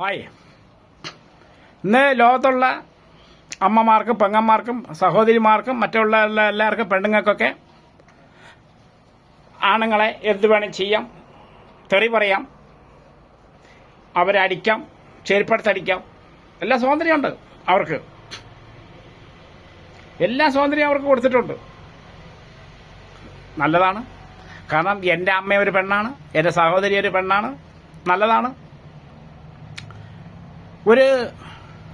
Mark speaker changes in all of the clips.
Speaker 1: Hi. ഇന്ന് ലോകത്തുള്ള അമ്മമാർക്കും പെങ്ങന്മാർക്കും സഹോദരിമാർക്കും മറ്റുള്ള എല്ലാ- എല്ലാവർക്കും പെണ്ണുങ്ങൾക്കൊക്കെ ആണുങ്ങളെ എന്ത് വേണം ചെയ്യാം. തെറി പറയാം. അവരെ അടിക്കാം ചെരുപ്പെടുത്തടിക്കാം. എല്ലാ സ്വാതന്ത്ര്യമുണ്ട് അവർക്ക്. എല്ലാ സ്വാതന്ത്ര്യം അവർക്ക് കൊടുത്തിട്ടുണ്ട്. നല്ലതാണ്. കാരണം എന്റെ അമ്മ ഒരു പെണ്ണാണ് എന്റെ സഹോദരി ഒരു പെണ്ണാണ്. നല്ലതാണ്. ഒരു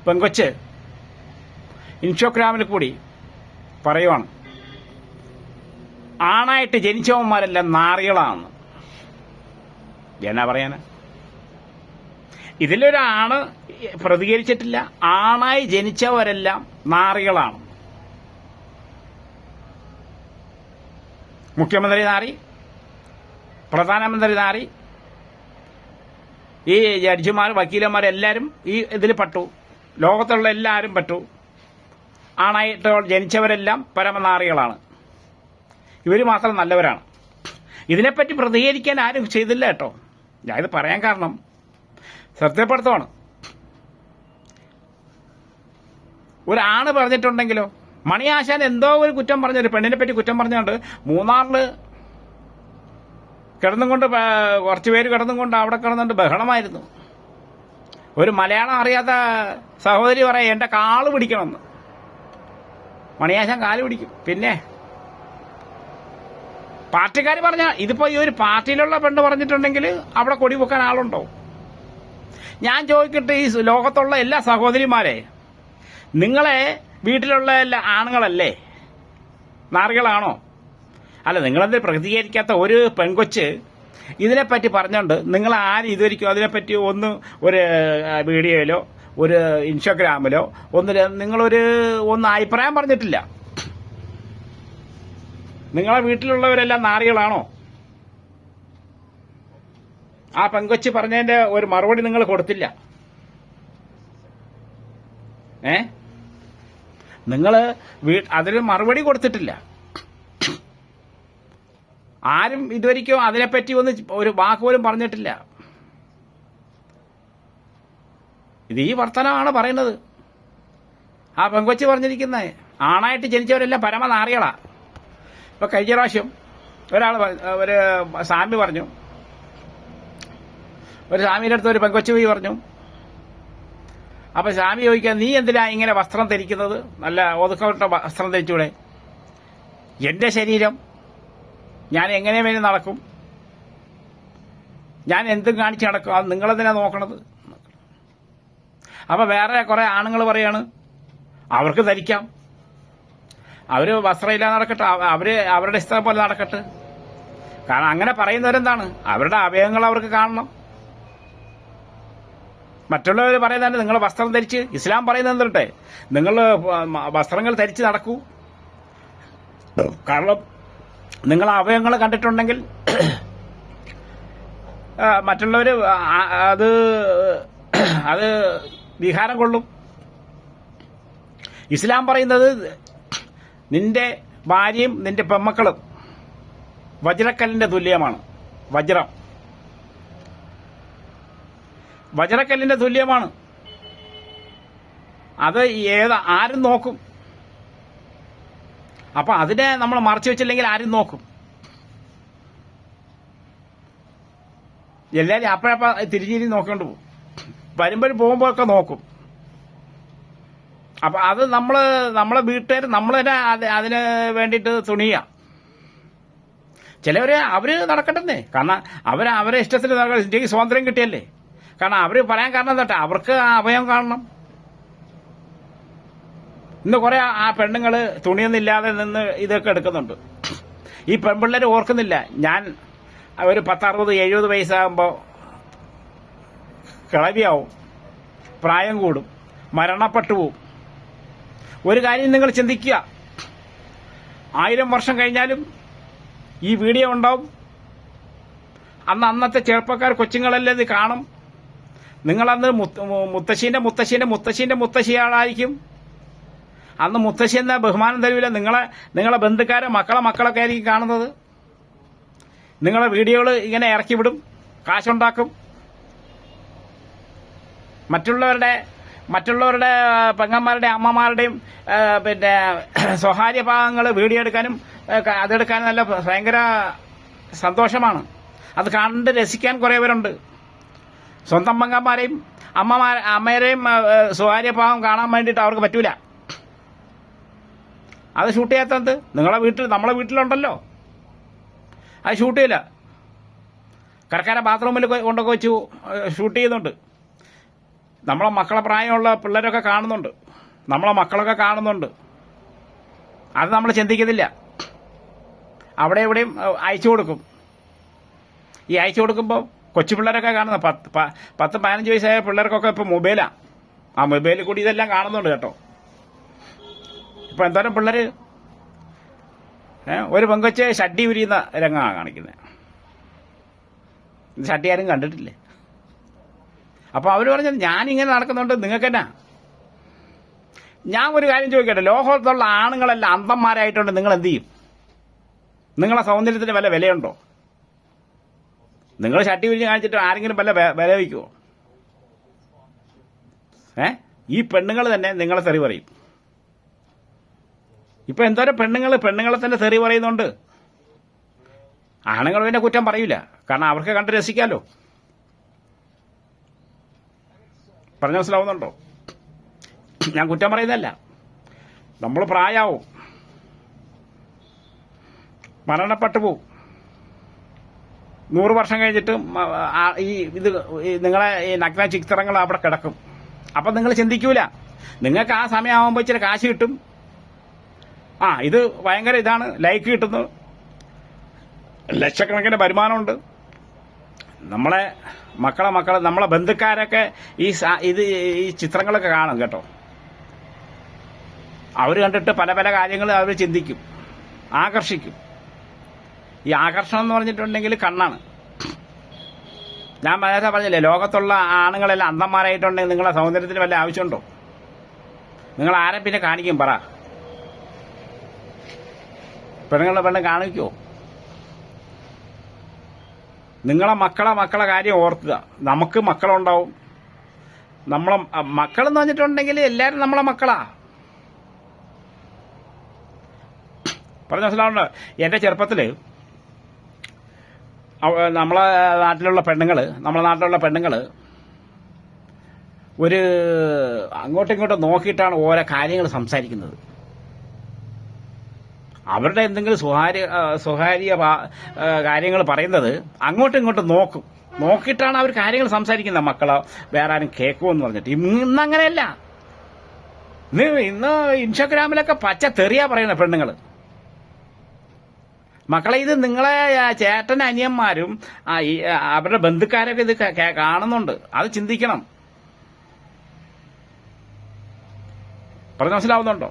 Speaker 1: പെങ്കൊച്ച് ഇൻസ്റ്റോഗ്രാമിൽ കൂടി പറയുവാണ് ആണായിട്ട് ജനിച്ചവന്മാരെല്ലാം നാറികളാണ്. എന്നാ പറയാന്? ഇതിലൊരാണ് പ്രതികരിച്ചിട്ടില്ല ആണായി ജനിച്ചവരെല്ലാം നാറികളാണ്. മുഖ്യമന്ത്രി നാറി പ്രധാനമന്ത്രി നാറി ഈ ജഡ്ജിമാർ വക്കീലന്മാർ എല്ലാവരും ഈ ഇതിൽ പെട്ടു. ലോകത്തുള്ള എല്ലാവരും പെട്ടു. ആണായിട്ട് ജനിച്ചവരെല്ലാം പരമനാറികളാണ്. ഇവർ മാത്രം നല്ലവരാണ്. ഇതിനെപ്പറ്റി പ്രതികരിക്കാൻ ആരും ചെയ്തില്ല കേട്ടോ. ഞാൻ ഇത് പറയാൻ കാരണം ശ്രദ്ധപ്പെടുത്തുവാണ്. ഒരാണ് പറഞ്ഞിട്ടുണ്ടെങ്കിലോ മണിയാശാൻ എന്തോ ഒരു കുറ്റം പറഞ്ഞ ഒരു പെണ്ണിനെ പറ്റി കുറ്റം പറഞ്ഞുകൊണ്ട് മൂന്നാറിൽ കിടന്നും കൊണ്ട് കുറച്ച് പേര് കിടന്നും കൊണ്ട് അവിടെ കിടന്നുകൊണ്ട് ബഹളമായിരുന്നു. ഒരു മലയാളം അറിയാത്ത സഹോദരി പറയാം എന്റെ കാൾ പിടിക്കണമെന്ന്. മണിയാശാൻ കാൽ പിടിക്കും. പിന്നെ പാർട്ടിക്കാർ പറഞ്ഞ ഇതിപ്പോ ഈ ഒരു പാർട്ടിയിലുള്ള പെണ്ണ് പറഞ്ഞിട്ടുണ്ടെങ്കിൽ അവിടെ കൊടി പൊക്കാൻ ആളുണ്ടോ? ഞാൻ ചോദിക്കട്ടെ ഈ ലോകത്തുള്ള എല്ലാ സഹോദരിമാരെ നിങ്ങളെ വീട്ടിലുള്ള എല്ലാ ആണുങ്ങളല്ലേ? നാറികളാണോ? അല്ല നിങ്ങളെന്ത് പ്രതികരിക്കാത്ത ഒരു പെൺകൊച്ച് ഇതിനെപ്പറ്റി പറഞ്ഞുകൊണ്ട് നിങ്ങൾ ആരും ഇതുവരിക്കും അതിനെപ്പറ്റി ഒന്ന് ഒരു വീഡിയോയിലോ ഒരു ഇൻസ്റ്റഗ്രാമിലോ ഒന്നിൽ നിങ്ങളൊരു ഒന്ന് അഭിപ്രായം പറഞ്ഞിട്ടില്ല. നിങ്ങളെ വീട്ടിലുള്ളവരെല്ലാം നാറികളാണോ? ആ പെങ്കൊച്ച് പറഞ്ഞതിന്റെ ഒരു മറുപടി നിങ്ങൾ കൊടുത്തില്ല. ഏ? നിങ്ങൾ അതിന് മറുപടി കൊടുത്തിട്ടില്ല. ആരും ഇതുവരെയ്ക്കും അതിനെപ്പറ്റി ഒന്ന് ഒരു വാക്ക് പോലും പറഞ്ഞിട്ടില്ല. ഇത് ഈ വർത്തനമാണ് പറയുന്നത്. ആ പെങ്കൊച്ചി പറഞ്ഞിരിക്കുന്നത് ആണായിട്ട് ജനിച്ചവരെല്ലാം പരമനാറികളാ. ഇപ്പൊ കഴിഞ്ഞ പ്രാവശ്യം ഒരാൾ ഒരു സ്വാമി പറഞ്ഞു. ഒരു സ്വാമിയുടെ അടുത്ത് ഒരു പെങ്കൊച്ചു പോയി പറഞ്ഞു. അപ്പൊ സ്വാമി ചോദിക്കാൻ നീ എന്തിനാ ഇങ്ങനെ വസ്ത്രം ധരിക്കുന്നത്? നല്ല ഒതുക്കപ്പെട്ട വസ്ത്രം ധരിച്ചൂടെ? എന്റെ ശരീരം ഞാൻ എങ്ങനെ വേണ്ടി നടക്കും. ഞാൻ എന്തും കാണിച്ച് നടക്കും. അത് നിങ്ങളെന്തിനാ നോക്കണത്. അപ്പോൾ വേറെ കുറേ ആണുങ്ങൾ പറയാണ് അവർക്ക് ധരിക്കാം. അവർ വസ്ത്രമില്ലാതെ നടക്കട്ടെ. അവർ അവർ അവരുടെ ഇഷ്ടം പോലെ നടക്കട്ടെ. കാരണം അങ്ങനെ പറയുന്നവരെന്താണ്? അവരുടെ അവയവങ്ങൾ അവർക്ക് കാണണം. മറ്റുള്ളവർ പറയുന്നത് നിങ്ങൾ വസ്ത്രം ധരിച്ച് ഇസ്ലാം പറയുന്നത് എന്തിട്ടെ നിങ്ങൾ വസ്ത്രങ്ങൾ ധരിച്ച് നടക്കൂ. കാരണം നിങ്ങൾ അവയവങ്ങൾ കണ്ടിട്ടുണ്ടെങ്കിൽ മറ്റുള്ളവർ അത് അത് വിഹാരം കൊള്ളും. ഇസ്ലാം പറയുന്നത് നിന്റെ ഭാര്യയും നിന്റെ പെമ്മക്കളും വജ്രക്കല്ലിന്റെ തുല്യമാണ്. വജ്രം. വജ്രക്കല്ലിന്റെ തുല്യമാണ്. അത് ഏതാ ആരും നോക്കും. അപ്പൊ അതിനെ നമ്മൾ മറച്ചു വെച്ചില്ലെങ്കിൽ ആരും നോക്കും. എല്ലാവരും അപ്പഴപ്പ തിരിഞ്ഞിരി നോക്കേണ്ടി പോകും വരുമ്പോഴും പോകുമ്പോഴൊക്കെ നോക്കും. അപ്പൊ അത് നമ്മൾ നമ്മളെ വീട്ടുകാർ നമ്മൾ തന്നെ അത് അതിന് വേണ്ടിയിട്ട് തുണിയ. ചിലവര് അവർ നടക്കട്ടെന്നേ. കാരണം അവർ അവരെ ഇഷ്ടത്തിന് നടക്കട്ടെ. സ്വാതന്ത്ര്യം കിട്ടിയല്ലേ. കാരണം അവർ പറയാൻ കാരണം എന്താട്ടെ അവർക്ക് അഭയം കാണണം. ഇന്ന് കുറെ ആ പെണ്ണുങ്ങൾ തുണിയൊന്നില്ലാതെ നിന്ന് ഇതൊക്കെ എടുക്കുന്നുണ്ട്. ഈ പെൺപിള്ളേർ ഓർക്കുന്നില്ല. ഞാൻ ഒരു പത്തറുപത് എഴുപത് വയസ്സാകുമ്പോൾ കിളവിയാവും. പ്രായം കൂടും. മരണപ്പെട്ടു പോവും. ഒരു കാര്യം നിങ്ങൾ ചിന്തിക്കുക. ആയിരം വർഷം കഴിഞ്ഞാലും ഈ വീഡിയോ ഉണ്ടാവും. അന്ന് അന്നത്തെ ചെറുപ്പക്കാർ കൊച്ചുങ്ങളെല്ലാം ഇത് കാണും. നിങ്ങളന്ന് മുത്തശ്ശീന്റെ മുത്തശ്ശീന്റെ മുത്തശ്ശീന്റെ മുത്തശ്ശിയാളായിരിക്കും. അന്ന് മുത്തശ്ശി ബഹുമാനം തരൂല? നിങ്ങളെ നിങ്ങളെ ബന്ധുക്കാരെ മക്കളെ മക്കളൊക്കെ ആയിരിക്കും കാണുന്നത്. നിങ്ങളെ വീഡിയോകൾ ഇങ്ങനെ ഇറക്കി വിടും കാശുണ്ടാക്കും. മറ്റുള്ളവരുടെ മറ്റുള്ളവരുടെ പെങ്ങന്മാരുടെ അമ്മമാരുടെയും പിന്നെ സ്വകാര്യ ഭാഗങ്ങൾ വീഡിയോ എടുക്കാനും അതെടുക്കാനും നല്ല ഭയങ്കര സന്തോഷമാണ്. അത് കണ്ട് രസിക്കാൻ കുറേ പേരുണ്ട്. സ്വന്തം പെങ്ങന്മാരെയും അമ്മമാർ ആ, സ്വകാര്യ ഭാഗം കാണാൻ വേണ്ടിയിട്ട് അവർക്ക് പറ്റൂല. അത് ഷൂട്ട് ചെയ്യാത്തത് നിങ്ങളെ വീട്ടിൽ നമ്മളെ വീട്ടിലുണ്ടല്ലോ. അത് ഷൂട്ട് ചെയ്യില്ല. കരക്കാര ബാത്റൂമിൽ കൊണ്ടൊക്കെ വെച്ച് ഷൂട്ട് ചെയ്യുന്നുണ്ട്. നമ്മളെ മക്കളെ പ്രായമുള്ള പിള്ളേരൊക്കെ കാണുന്നുണ്ട്. നമ്മളെ മക്കളൊക്കെ കാണുന്നുണ്ട്. അത് നമ്മൾ ചിന്തിക്കുന്നില്ല. അവിടെ എവിടെയും അയച്ചു കൊടുക്കും. ഈ അയച്ചു കൊടുക്കുമ്പോൾ കൊച്ചു പിള്ളേരൊക്കെ കാണുന്ന പത്ത് പത്ത് പതിനഞ്ച് വയസ്സായ പിള്ളേർക്കൊക്കെ ഇപ്പോൾ മൊബൈലാണ് ആ മൊബൈലിൽ കൂടി ഇതെല്ലാം കാണുന്നുണ്ട് കേട്ടോ. ഇപ്പൊ എന്തോരം പിള്ളേര് ഏ, ഒരു പെങ്കൊച്ച് ഷഡ്ഡി ഉരിയുന്ന രംഗമാണ് കാണിക്കുന്നത്. ഷഡ്ഡി ആരും കണ്ടിട്ടില്ലേ? അപ്പോൾ അവർ പറഞ്ഞത് ഞാനിങ്ങനെ നടക്കുന്നുണ്ട് നിങ്ങൾക്ക് എന്നാ ഞാൻ ഒരു കാര്യം ചോദിക്കട്ടെ ലോകത്തുള്ള ആണുങ്ങളെല്ലാം അന്തന്മാരായിട്ടുണ്ട് നിങ്ങൾ എന്ത് ചെയ്യും? നിങ്ങളെ സൗന്ദര്യത്തിന് വല്ല വിലയുണ്ടോ? നിങ്ങൾ ഷട്ടി വിരിഞ്ഞ് കാണിച്ചിട്ട് ആരെങ്കിലും വല്ല വില വയ്ക്കുമോ ഏ? ഈ പെണ്ണുങ്ങൾ തന്നെ നിങ്ങളെ തെറി പറയും. ഇപ്പൊ എന്തോരം പെണ്ണുങ്ങൾ പെണ്ണുങ്ങളെ തന്നെ തെറി പറയുന്നുണ്ട്? ആണുങ്ങൾ പിന്നെ കുറ്റം പറയൂല. കാരണം അവർക്ക് കണ്ട് രസിക്കാലോ. പറഞ്ഞ മനസ്സിലാവുന്നുണ്ടോ? ഞാൻ കുറ്റം പറയുന്നതല്ല. നമ്മൾ പ്രായാവും. മരണപ്പെട്ടു പോവും. നൂറ് വർഷം കഴിഞ്ഞിട്ട് ഈ ഇത് നിങ്ങളെ ഈ നഗ്ന ചിത്രങ്ങൾ അവിടെ കിടക്കും. അപ്പം നിങ്ങൾ ചിന്തിക്കൂല. നിങ്ങൾക്ക് ആ സമയമാകുമ്പോൾ ഇച്ചിരി കാശ് കിട്ടും. ആ ഇത് ഭയങ്കര ഇതാണ്. ലൈക്ക് കിട്ടുന്നു. ലക്ഷക്കണക്കിന് വരുമാനമുണ്ട്. നമ്മളെ മക്കളെ മക്കളെ നമ്മളെ ബന്ധുക്കാരൊക്കെ ഈ ഇത് ഈ ചിത്രങ്ങളൊക്കെ കാണും കേട്ടോ. അവർ കണ്ടിട്ട് പല പല കാര്യങ്ങൾ അവർ ചിന്തിക്കും. ആകർഷിക്കും. ഈ ആകർഷണം എന്ന് പറഞ്ഞിട്ടുണ്ടെങ്കിൽ കണ്ണാണ്. ഞാൻ നേരത്തെ പറഞ്ഞില്ലേ ലോകത്തുള്ള ആണുങ്ങളെല്ലാം അന്തന്മാരായിട്ടുണ്ടെങ്കിൽ നിങ്ങളെ സൗന്ദര്യത്തിന് വല്ല ആവശ്യമുണ്ടോ? നിങ്ങൾ ആരെ പിന്നെ കാണിക്കും പറ. പെണ്ണുങ്ങളെ പെണ്ണ് കാണിക്കോ? നിങ്ങളെ മക്കളെ മക്കളെ കാര്യം ഓർക്കുക. നമുക്ക് മക്കളുണ്ടാവും. നമ്മളെ മക്കളെന്ന് പറഞ്ഞിട്ടുണ്ടെങ്കിൽ എല്ലാവരും നമ്മളെ മക്കളാ. പറഞ്ഞ മനസ്സിലാവുണ്ട് എന്റെ ചെറുപ്പത്തിൽ നമ്മളെ നാട്ടിലുള്ള പെണ്ണുങ്ങൾ നമ്മളെ നാട്ടിലുള്ള പെണ്ണുങ്ങൾ ഒരു അങ്ങോട്ടും ഇങ്ങോട്ടും നോക്കിയിട്ടാണ് ഓരോ കാര്യങ്ങൾ സംസാരിക്കുന്നത്. അവരുടെ എന്തെങ്കിലും സ്വകാര്യ സ്വകാര്യ കാര്യങ്ങൾ പറയുന്നത് അങ്ങോട്ടും ഇങ്ങോട്ടും നോക്കും. നോക്കിയിട്ടാണ് അവർ കാര്യങ്ങൾ സംസാരിക്കുന്നത്. മക്കളെ വേറെ ആരും കേൾക്കുമെന്ന് പറഞ്ഞിട്ട്. ഇന്ന് അങ്ങനെയല്ല ഇന്ന് ഇൻസ്റ്റാഗ്രാമിലൊക്കെ പച്ച തെറിയാ പറയുന്ന പെണ്ണുങ്ങൾ മക്കളെ ഇത് നിങ്ങളെ ചേട്ടൻ അനിയന്മാരും അവരുടെ ബന്ധുക്കാരൊക്കെ ഇത് കാണുന്നുണ്ട്. അത് ചിന്തിക്കണം. പറഞ്ഞ മനസ്സിലാവുന്നുണ്ടോ?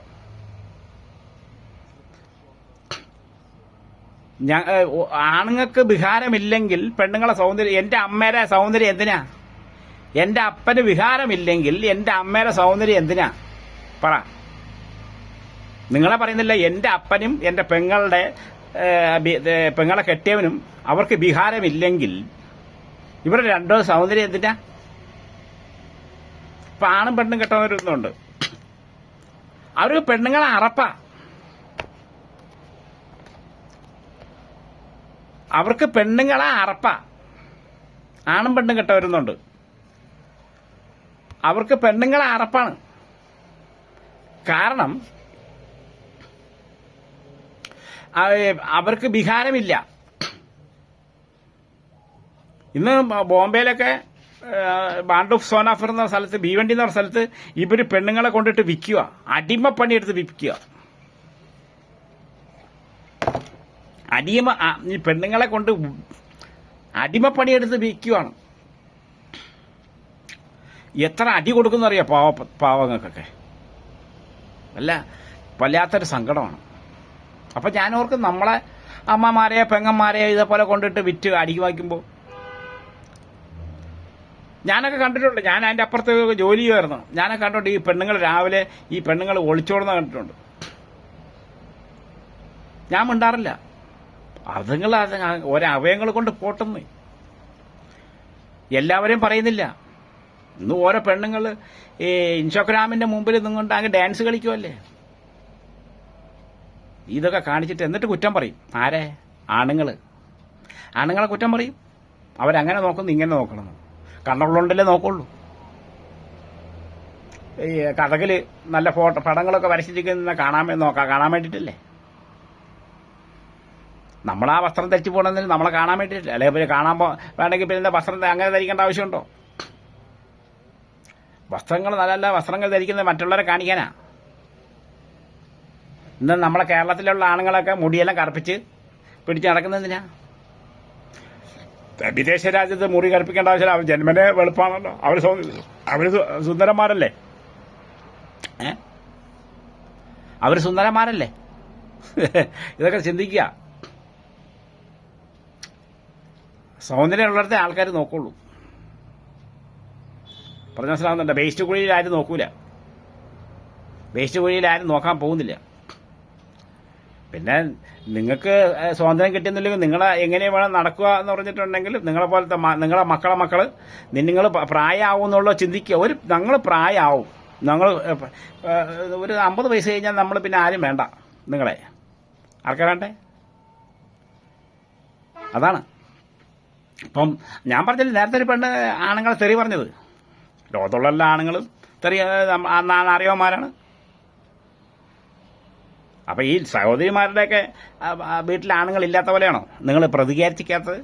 Speaker 1: ആണുങ്ങൾക്ക് വിഹാരമില്ലെങ്കിൽ പെണ്ണുങ്ങളെ സൗന്ദര്യം എന്റെ അമ്മയുടെ സൗന്ദര്യം എന്തിനാ? എന്റെ അപ്പന് വിഹാരമില്ലെങ്കിൽ എന്റെ അമ്മയുടെ സൗന്ദര്യം എന്തിനാ? പറ. നിങ്ങളെ പറയുന്നില്ല എന്റെ അപ്പനും എന്റെ പെങ്ങളുടെ പെങ്ങളെ കെട്ടിയവനും അവർക്ക് വിഹാരമില്ലെങ്കിൽ ഇവരുടെ രണ്ടോ സൗന്ദര്യം എന്തിനാ? ഇപ്പൊ ആണും പെണ്ണും കെട്ടവരുന്നുണ്ട് അവർ പെണ്ണുങ്ങളെ അറപ്പാ. അവർക്ക് പെണ്ണുങ്ങളെ അറപ്പ. ആണും പെണ്ണും കെട്ടവരുന്നുണ്ട്. അവർക്ക് പെണ്ണുങ്ങളെ അറപ്പാണ്. കാരണം അവർക്ക് വിഹാരമില്ല ഇന്ന് ബോംബെയിലൊക്കെ ബാണ്ട് ഓഫ് സോനാഫർ എന്ന സ്ഥലത്ത് ഭീവണ്ടി എന്ന സ്ഥലത്ത് ഇവർ പെണ്ണുങ്ങളെ കൊണ്ടിട്ട് വിൽക്കുക അടിമപ്പണിയെടുത്ത് വിൽക്കുക അടിമ ആ, ഈ പെണ്ണുങ്ങളെ കൊണ്ട് അടിമപ്പണിയെടുത്ത് വിൽക്കുവാണ്. എത്ര അടി കൊടുക്കുന്ന അറിയാം പാവ പാവങ്ങൾക്കൊക്കെ? അല്ല വല്ലാത്തൊരു സങ്കടമാണ്. അപ്പം ഞാൻ ഓർക്കും നമ്മളെ അമ്മമാരെയോ പെങ്ങന്മാരെയോ ഇതേപോലെ കൊണ്ടിട്ട് വിറ്റ് അടിക്ക് വായിക്കുമ്പോൾ ഞാനൊക്കെ കണ്ടിട്ടുണ്ട്. ഞാൻ അതിന്റെ അപ്പുറത്ത് ജോലി ചെയ്യുമായിരുന്നു. ഞാനൊക്കെ കണ്ടിട്ടുണ്ട് ഈ പെണ്ണുങ്ങൾ രാവിലെ ഈ പെണ്ണുങ്ങൾ ഒളിച്ചോടുന്ന കണ്ടിട്ടുണ്ട്. ഞാൻ മിണ്ടാറില്ല. അതുങ്ങൾ ഒരവയങ്ങൾ കൊണ്ട് പോട്ടെന്ന്. എല്ലാവരെയും പറയുന്നില്ല. ഇന്ന് ഓരോ പെണ്ണുങ്ങൾ ഈ ഇൻസ്റ്റഗ്രാമിന്റെ മുമ്പിൽ നിന്നുകൊണ്ട് അങ്ങ് ഡാൻസ് കളിക്കുമല്ലേ ഇതൊക്കെ കാണിച്ചിട്ട് എന്നിട്ട് കുറ്റം പറയും. ആരെ? ആണുങ്ങൾ ആണുങ്ങളെ കുറ്റം പറയും. അവരങ്ങനെ നോക്കുന്നു ഇങ്ങനെ നോക്കണം കണ്ണുള്ളതുകൊണ്ടല്ലേ നോക്കുള്ളൂ. ഈ കഥകിൽ നല്ല ഫോട്ടോ പടങ്ങളൊക്കെ വരച്ചിരിക്കുന്ന കാണാൻ നോക്കാം. കാണാൻ വേണ്ടിയിട്ടല്ലേ? നമ്മൾ ആ വസ്ത്രം ധരിച്ചു പോകണമെന്നില്ല നമ്മളെ കാണാൻ വേണ്ടിയിട്ടില്ല. അല്ലെങ്കിൽ പിന്നെ കാണാൻ വേണമെങ്കിൽ പിന്നെ വസ്ത്രം അങ്ങനെ ധരിക്കേണ്ട ആവശ്യമുണ്ടോ? വസ്ത്രങ്ങൾ നല്ല നല്ല വസ്ത്രങ്ങൾ ധരിക്കുന്നത് മറ്റുള്ളവരെ കാണിക്കാനാ. ഇന്ന് നമ്മളെ കേരളത്തിലുള്ള ആണുങ്ങളൊക്കെ മുടിയെല്ലാം കറുപ്പിച്ച് പിടിച്ച് നടക്കുന്നതിനാ വിദേശ രാജ്യത്ത് മുറി കറുപ്പിക്കേണ്ട ആവശ്യമില്ല. അവർ ജന്മനെ വെളുപ്പാണല്ലോ. അവർ അവർ സുന്ദരന്മാരല്ലേ? ഏ? അവർ സുന്ദരന്മാരല്ലേ? ഇതൊക്കെ ചിന്തിക്കുക. സൗന്ദര്യമുള്ളിടത്തെ ആൾക്കാർ നോക്കുള്ളൂ. പറഞ്ഞ മനസ്സിലാവുന്നുണ്ട് വേസ്റ്റ് കുഴിയിൽ ആരും നോക്കൂല. വേസ്റ്റ് കുഴിയിൽ ആരും നോക്കാൻ പോകുന്നില്ല. പിന്നെ നിങ്ങൾക്ക് സ്വാതന്ത്ര്യം കിട്ടുന്നില്ലെങ്കിൽ നിങ്ങളെ എങ്ങനെ വേണം നടക്കുക എന്ന് പറഞ്ഞിട്ടുണ്ടെങ്കിൽ നിങ്ങളെ പോലത്തെ നിങ്ങളെ മക്കളെ മക്കൾ നിങ്ങൾ പ്രായമാവും എന്നുള്ള ചിന്തിക്കുക. ഒരു ഞങ്ങൾ പ്രായമാവും. ഞങ്ങൾ ഒരു അമ്പത് വയസ്സ് കഴിഞ്ഞാൽ നമ്മൾ പിന്നെ ആരും വേണ്ട നിങ്ങളെ. ആർക്കാ വേണ്ടേ? അതാണ്. അപ്പം ഞാൻ പറഞ്ഞില്ല നേരത്തെ ഒരു പെണ്ണ് ആണുങ്ങളെ തെറി പറഞ്ഞത്. ലോകത്തുള്ള എല്ലാ ആണുങ്ങളും തെറി അറിയവന്മാരാണ് അപ്പൊ ഈ സഹോദരിമാരുടെയൊക്കെ വീട്ടിൽ ആണുങ്ങളില്ലാത്ത പോലെയാണോ? നിങ്ങൾ പ്രതികരിച്ചിക്കാത്തത്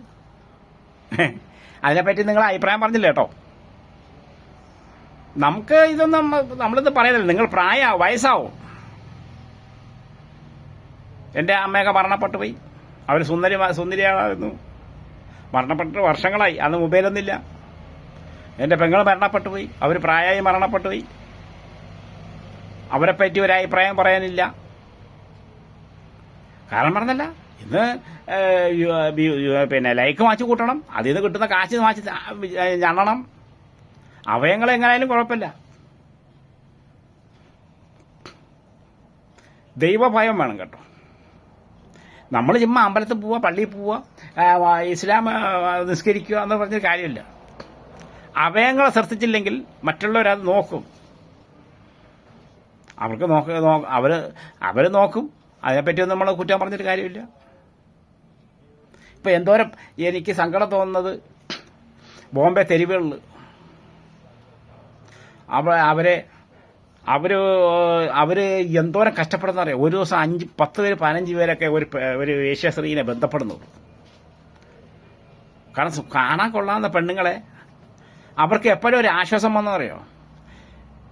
Speaker 1: അതിനെപ്പറ്റി നിങ്ങൾ അഭിപ്രായം പറഞ്ഞില്ല കേട്ടോ? നമുക്ക് ഇതൊന്നും നമ്മളിത് പറയുന്നില്ല നിങ്ങൾ പ്രായ വയസ്സാവും. എന്റെ അമ്മയൊക്കെ മരണപ്പെട്ടു പോയി. അവർ സുന്ദരി സുന്ദരിയായിരുന്നു മരണപ്പെട്ടിട്ട് വർഷങ്ങളായി. അന്ന് മൊബൈലൊന്നുമില്ല. എന്റെ പെങ്ങൾ മരണപ്പെട്ടു പോയി അവർ പ്രായമായി മരണപ്പെട്ടു പോയി അവരെപ്പറ്റി ഒരു അഭിപ്രായം പറയാനില്ല. കാരണം പറഞ്ഞല്ല. ഇന്ന് പിന്നെ ലൈക്ക് മാച്ച് കൂട്ടണം. അതിൽ നിന്ന് കിട്ടുന്ന കാശ് മാച്ച് ഞണ്ണണം. അവയങ്ങൾ എങ്ങനെയായാലും കുഴപ്പമില്ല. ദൈവഭയം വേണം കേട്ടോ. നമ്മൾ ചുമ്മാ അമ്പലത്തിൽ പോവുക പള്ളിയിൽ പോവുക ഇസ്ലാം നിസ്കരിക്കുക എന്ന് പറഞ്ഞ കാര്യമില്ല. അവയങ്ങളെ ശ്രദ്ധിച്ചില്ലെങ്കിൽ മറ്റുള്ളവരത് നോക്കും. അവർക്ക് നോക്ക അവർ അവർ നോക്കും. അതിനെപ്പറ്റിയൊന്നും നമ്മൾ കുറ്റം പറഞ്ഞിട്ട് കാര്യമില്ല. ഇപ്പൊ എന്തോരം എനിക്ക് സങ്കടം തോന്നുന്നത് ബോംബെ തെരുവുകളിൽ അവ അവരെ അവർ അവർ എന്തോരം കഷ്ടപ്പെടുന്ന അറിയാം? ഒരു ദിവസം അഞ്ച് പത്ത് പേര് പതിനഞ്ച് പേരൊക്കെ ഒരു ഒരു വേശ്യാസ്ത്രീനെ ബന്ധപ്പെടുന്നുള്ളൂ കാരണം കാണാൻ കൊള്ളാവുന്ന പെണ്ണുങ്ങളെ. അവർക്ക് എപ്പോഴും ഒരു ആശ്വാസം വന്നറിയോ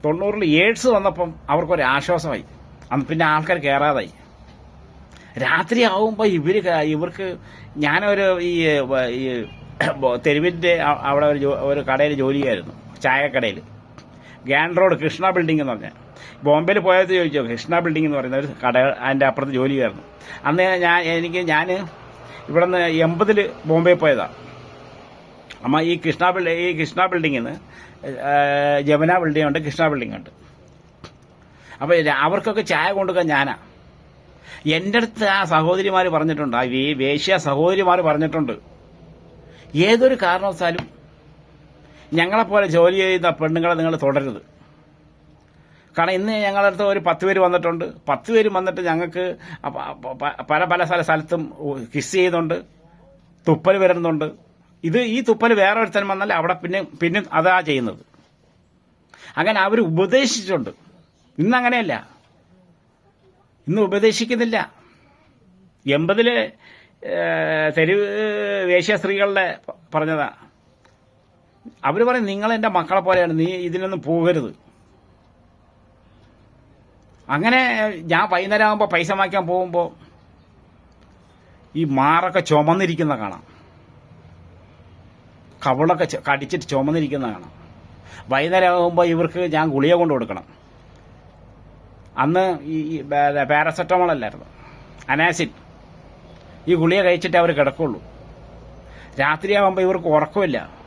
Speaker 1: തൊണ്ണൂറിൽ എയ്ഡ്സ് വന്നപ്പം അവർക്കൊരു ആശ്വാസമായി. അന്ന് പിന്നെ ആൾക്കാർ കയറാതായി രാത്രി ആവുമ്പോൾ ഇവർ ഇവർക്ക് ഞാനൊരു ഈ തെരുവിന്റെ അവിടെ ഒരു ഒരു കടയിൽ ജോലിയായിരുന്നു. ചായക്കടയിൽ ഗ്യാൻഡ് റോഡ് കൃഷ്ണ ബിൽഡിംഗ് എന്ന് പറഞ്ഞാൽ ബോംബെയിൽ പോയത് ചോദിച്ചോ കൃഷ്ണ ബിൽഡിംഗ് എന്ന് പറയുന്ന ഒരു കട അതിന്റെ അപ്പുറത്ത് ജോലി ജോലിയായിരുന്നു അന്ന് ഞാൻ എനിക്ക് ഞാൻ ഇവിടെ നിന്ന് എൺപതിൽ ബോംബെ പോയതാണ് അമ്മ ഈ കൃഷ്ണ ബിൽഡ് ഈ കൃഷ്ണ ബിൽഡിങ്ങിൽ നിന്ന് ജമുന ബിൽഡിംഗ് ഉണ്ട് കൃഷ്ണ ബിൽഡിംഗ് ഉണ്ട്. അപ്പോൾ അവർക്കൊക്കെ ചായ കൊണ്ടുവയ്ക്കാൻ ഞാനാ. എന്റെ അടുത്ത് ആ സഹോദരിമാർ പറഞ്ഞിട്ടുണ്ട് ആ വേശ്യ സഹോദരിമാർ പറഞ്ഞിട്ടുണ്ട്. ഏതൊരു കാരണവശാലും ഞങ്ങളെപ്പോലെ ജോലി ചെയ്യുന്ന പെണ്ണുങ്ങളെ നിങ്ങൾ തുടരുത് കാരണം ഇന്ന് ഞങ്ങളുടെ അടുത്ത് ഒരു പത്ത് പേര് വന്നിട്ടുണ്ട്. പത്ത് പേര് വന്നിട്ട് ഞങ്ങൾക്ക് പല പല സ്ഥല സ്ഥലത്തും കിസ് ചെയ്യുന്നുണ്ട്. തുപ്പൽ വരുന്നുണ്ട്. ഇത് ഈ തുപ്പൽ വേറെ ഒരുത്തൻ വന്നാൽ അവിടെ പിന്നെ പിന്നെ അതാ ചെയ്യുന്നത്. അങ്ങനെ അവർ ഉപദേശിച്ചിട്ടുണ്ട്. ഇന്ന് അങ്ങനെയല്ല. ഇന്ന് ഉപദേശിക്കുന്നില്ല. എൺപതിലെ തെരുവ് വേശ്യ സ്ത്രീകളുടെ പ- പറഞ്ഞതാ. അവർ പറയും നിങ്ങൾ എന്റെ മക്കളെ പോലെയാണ് നീ ഇതിനൊന്നും പോകരുത്. അങ്ങനെ ഞാൻ വൈകുന്നേരം ആകുമ്പോൾ പൈസ വാങ്ങിക്കാൻ പോകുമ്പോൾ ഈ മാറൊക്കെ ചുമന്നിരിക്കുന്ന കാണാം. കവളൊക്കെ കടിച്ചിട്ട് ചുമന്നിരിക്കുന്ന കാണാം. വൈകുന്നേരം ആകുമ്പോൾ ഇവർക്ക് ഞാൻ ഗുളിക കൊണ്ട് കൊടുക്കണം. അന്ന് ഈ പാരസെറ്റമോൾ അല്ലായിരുന്നു. അനാസിഡ് ഈ ഗുളിക കഴിച്ചിട്ട് അവർ കിടക്കുള്ളൂ. രാത്രിയാകുമ്പോൾ ഇവർക്ക് ഉറക്കമില്ല.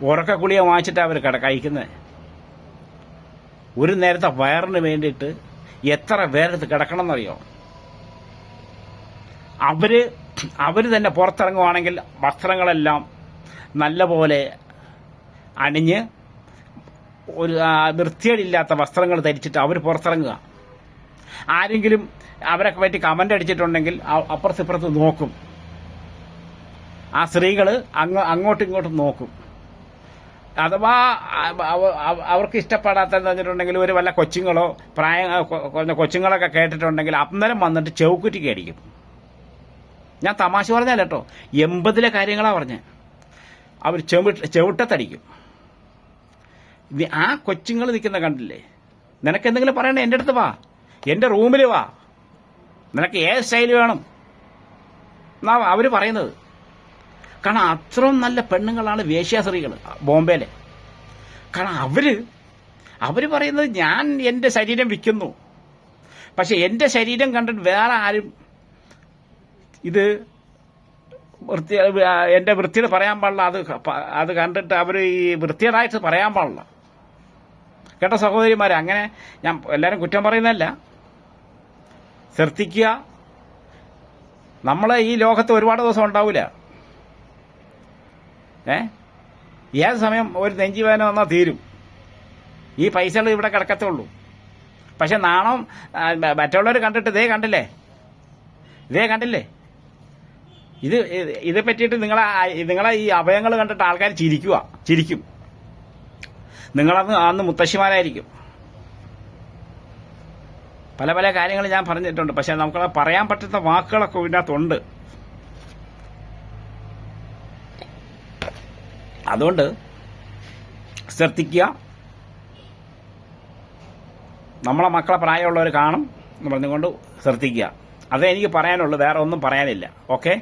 Speaker 1: ഉറക്ക ഗുളിക വാങ്ങിച്ചിട്ട് അവർ കട കഴിക്കുന്നത് ഒരു നേരത്തെ വയറിന് വേണ്ടിയിട്ട് എത്ര പേരെടുത്ത് കിടക്കണം എന്നറിയോ അവർ അവർ തന്നെ പുറത്തിറങ്ങുവാണെങ്കിൽ വസ്ത്രങ്ങളെല്ലാം നല്ലപോലെ അണിഞ്ഞ് ഒരു ആ, വസ്ത്രങ്ങൾ ധരിച്ചിട്ട് അവർ പുറത്തിറങ്ങുക. ആരെങ്കിലും അവരെ പറ്റി കമന്റ് അടിച്ചിട്ടുണ്ടെങ്കിൽ അപ്പുറത്തിപ്പുറത്ത് നോക്കും. ആ സ്ത്രീകൾ അങ്ങ് അങ്ങോട്ടും ഇങ്ങോട്ടും നോക്കും. അഥവാ അവ- അവ- അവ- അവർക്ക് ഇഷ്ടപ്പെടാത്തതെന്ന് പറഞ്ഞിട്ടുണ്ടെങ്കിൽ ഒരു വല്ല കൊച്ചുങ്ങളോ പ്രായം കൊച്ചുങ്ങളൊക്കെ കേട്ടിട്ടുണ്ടെങ്കിൽ അന്നേരം വന്നിട്ട് ചെവുക്കുറ്റിക്ക് അടിക്കും ഞാൻ തമാശ പറഞ്ഞല്ല കേട്ടോ എൺപതിലെ കാര്യങ്ങളാണ് പറഞ്ഞത് അവർ ചെവിട്ട് ചെവിട്ടത്തടിക്കും. ആ കൊച്ചുങ്ങൾ നിൽക്കുന്ന കണ്ടില്ലേ? നിനക്ക് എന്തെങ്കിലും പറയണേ എന്റെ അടുത്ത് വാ. എന്റെ റൂമിൽ വാ. നിനക്ക് ഏത് സ്റ്റൈൽ വേണം? എന്നാ അവർ പറയുന്നത്. കാരണം അത്രയും നല്ല പെണ്ണുങ്ങളാണ് വേശ്യാസ്ത്രീകൾ ബോംബെയിലെ. കാരണം അവർ അവർ പറയുന്നത് ഞാൻ എന്റെ ശരീരം വിൽക്കുന്നു. പക്ഷെ എന്റെ ശരീരം കണ്ടിട്ട് വേറെ ആരും ഇത് വൃത്തി എന്റെ വൃത്തിയുടെ പറയാൻ പാടില്ല അത് അത് കണ്ടിട്ട് അവർ ഈ വൃത്തികേടായിട്ട് പറയാൻ പാടില്ല. കേട്ട സഹോദരിമാരെ അങ്ങനെ ഞാൻ എല്ലാവരും കുറ്റം പറയുന്നതല്ല. ശ്രദ്ധിക്കുക. നമ്മളെ ഈ ലോകത്ത് ഒരുപാട് ദിവസം ഉണ്ടാവില്ല ഏ? ഏത് സമയം ഒരു നെഞ്ചുവേദന വന്നാൽ തീരും. ഈ പൈസകൾ ഇവിടെ കിടക്കത്തുള്ളൂ. പക്ഷെ നാണം മറ്റുള്ളവർ കണ്ടിട്ട് ഇതേ കണ്ടില്ലേ? ഇതേ കണ്ടില്ലേ? ഇത് ഇത് പറ്റിയിട്ട് നിങ്ങളെ നിങ്ങളെ ഈ അഭയങ്ങൾ കണ്ടിട്ട് ആൾക്കാർ ചിരിക്കുക ചിരിക്കും. നിങ്ങളന്ന് അന്ന് മുത്തശ്ശിമാരായിരിക്കും. പല പല കാര്യങ്ങൾ ഞാൻ പറഞ്ഞിട്ടുണ്ട്. പക്ഷെ നമുക്ക് പറയാൻ പറ്റുന്ന വാക്കുകളൊക്കെ ഇതിനകത്തുണ്ട്. അതുകൊണ്ട് ശ്രദ്ധിക്കുക. നമ്മളെ മക്കളെ പ്രായമുള്ളവർ കാണും എന്ന് പറഞ്ഞുകൊണ്ട് ശ്രദ്ധിക്കുക. അതേ എനിക്ക് പറയാനുള്ളൂ വേറെ ഒന്നും പറയാനില്ല. ഓക്കെ